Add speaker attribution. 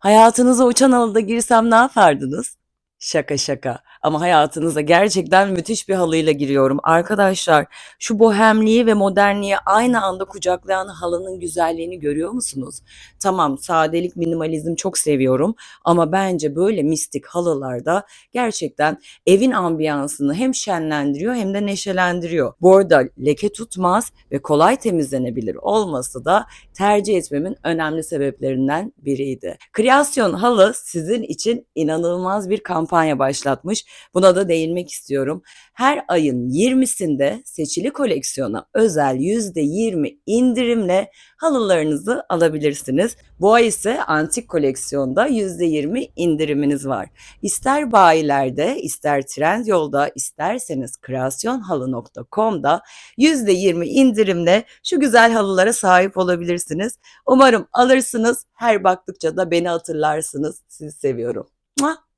Speaker 1: Hayatınıza uçan halıda girsem ne yapardınız? Şaka şaka. Ama hayatınıza gerçekten müthiş bir halıyla giriyorum. Arkadaşlar şu bohemliği ve modernliği aynı anda kucaklayan halının güzelliğini görüyor musunuz? Tamam sadelik, minimalizm çok seviyorum ama bence böyle mistik halılarda gerçekten evin ambiyansını hem şenlendiriyor hem de neşelendiriyor. Bu arada leke tutmaz ve kolay temizlenebilir olması da tercih etmemin önemli sebeplerinden biriydi. Kreasyon Halı sizin için inanılmaz bir kampanya başlatmış. Buna da değinmek istiyorum. Her ayın 20'sinde seçili koleksiyona özel %20 indirimle halılarınızı alabilirsiniz. Bu ay ise antik koleksiyonda %20 indiriminiz var. İster bayilerde, ister Trendyol'da, isterseniz kreasyonhalı.com'da %20 indirimle şu güzel halılara sahip olabilirsiniz. Umarım alırsınız. Her baktıkça da beni hatırlarsınız. Sizi seviyorum. Mua!